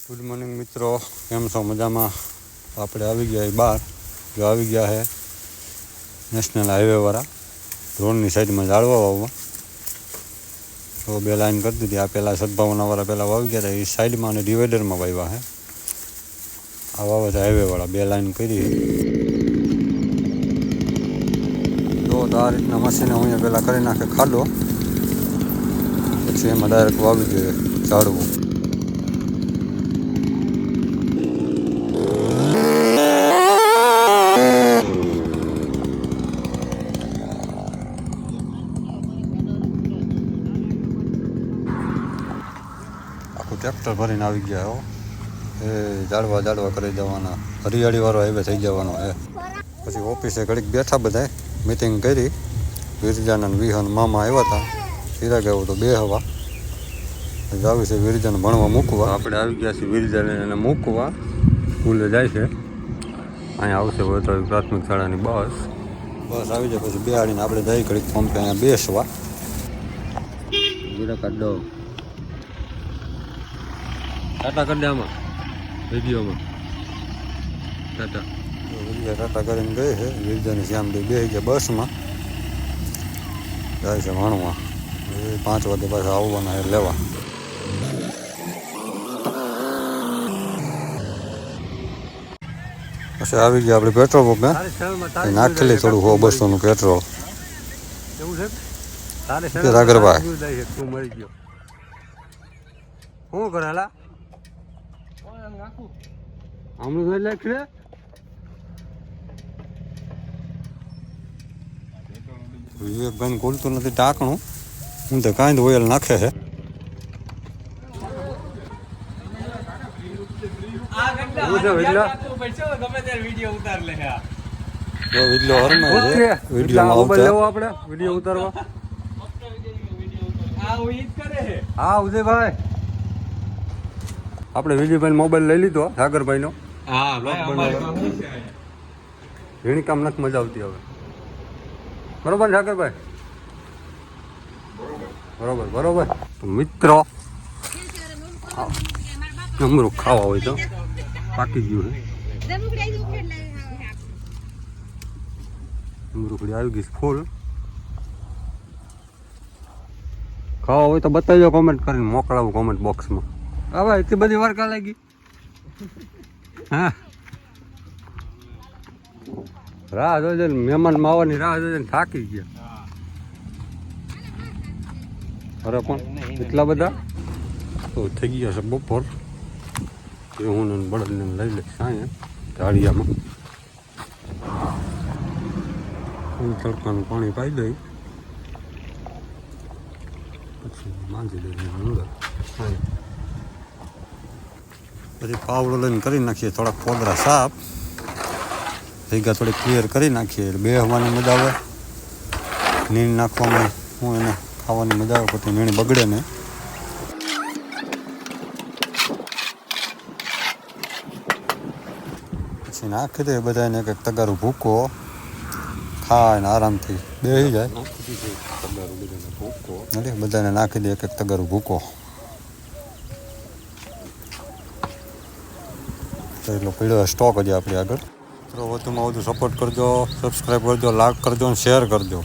Good morning મિત્રો કેમ છો મજામાં આપણે આવી ગયા એ બહાર જો આવી ગયા છે નેશનલ હાઈવેવાળા રોડની સાઈડમાં જાળવા વાવવા તો બે લાઈન કરી દીધી આ પહેલાં સદભાવનાવાળા પહેલાં વાવી ગયા હતા એ સાઈડમાં અને ડિવાઈડરમાં વાવ્યા છે આ વાવે છે હાઈવેવાળા બે લાઈન કરી જો તો આ રીતના મશીને અહીંયા પહેલાં કરી નાખે ખાડો પછી એમાં ડાયરેક્ટ વાવી દે ઝાડવું આખું ટ્રેક્ટર ભરીને આવી ગયા હો. એ ઝાડવા ઝાડવા કરી દેવાના. હરિયાળીવાળો હાઈવે થઈ જવાનો હે. પછી ઓફિસે ઘડીક બેઠા બધા મિટિંગ કરી. વિરજાના વિહન મામા આવ્યા હતા ફિરા ગયો તો બે હવા. જાવી આવી છે વિરજાને ભણવા મૂકવા. આપણે આવી ગયા છીએ વિરજાને એને મૂકવા. સ્કૂલે જાય છે. અહીંયા આવશે વડોદરા પ્રાથમિક શાળાની બસ. બસ આવી જાય પછી બેહાડીને આપણે જઈ ઘડીક પંપે અહીંયા બેસવા. કાઢ દો. ટાટા કરી દે આમાં વિડીયોમાં ટાટા વિરજા ટાટા કરીને ગઈ છે વિરજાની શ્યામ બે ગયા બસમાં જાય છે ભણવા એ પાંચ વાગે પાછા આવવાના એ લેવા પછી આવી ગયા આપણે પેટ્રોલ પંપે નાખી લઈ થોડું હો બસોનું પેટ્રોલ એવું છે રાગરભાઈ? તું મરી ગયો શું કરે હાલા આમનું જોઈ લે ખરે વિવેકભાઈ ખોલતું નથી ટાંકણું હું તો કાંઈ ઓઇલ નાખે છે એવું છે વિડલા આપણે વિજયભાઈ મોબાઈલ લઈ લીધો સાગરભાઈ નો ઝીણી કામ નથી મજા આવતી હવે. બરોબર સાગરભાઈ? બરોબર. બરોબર તો મિત્રો નમરું ખાવા હોય તો પાકી ગયું છે આવી ગઈ ફૂલ. ખાવા હોય તો બતાવજો કોમેન્ટ કરીને મોકલાવું કોમેન્ટ બોક્સમાં હવે એટલી બધી વાર લાગી? હા. રાહ જોઈ મહેમાન માવાની રાહ જોઈ થાકી ગયા. અરે પણ એટલા બધા? તો થઈ ગયા છે બપોર. એ હું બળદને લઈ લઈશ સાંજે ધાળિયામાં હું તડકાનું પાણી પાઈ દઈ. પછી માંજી દઈએ અંદર. અહીંયા. પછી પાવડો લઈને કરી નાખીએ થોડાક પોદરા સાફ ભેગા થોડી ક્લિયર કરી નાખીએ એટલે બેહવાની મજા આવે નીણ નાખવામાં હું એને ખાવાની મજા આવે પછી નીણ બગડે ને પછી નાખી દે બધાને એક એક તગારું ભૂકો ખાય ને આરામથી બેસી જાય નથી બધાને નાખી દે એક એક તગારું ભૂકો એટલો પીળો સ્ટોક હજી આપણી આગળ. મિત્રો વધુમાં વધુ સપોર્ટ કરજો સબસ્ક્રાઈબ કરજો લાઈક કરજો અને શેર કરજો.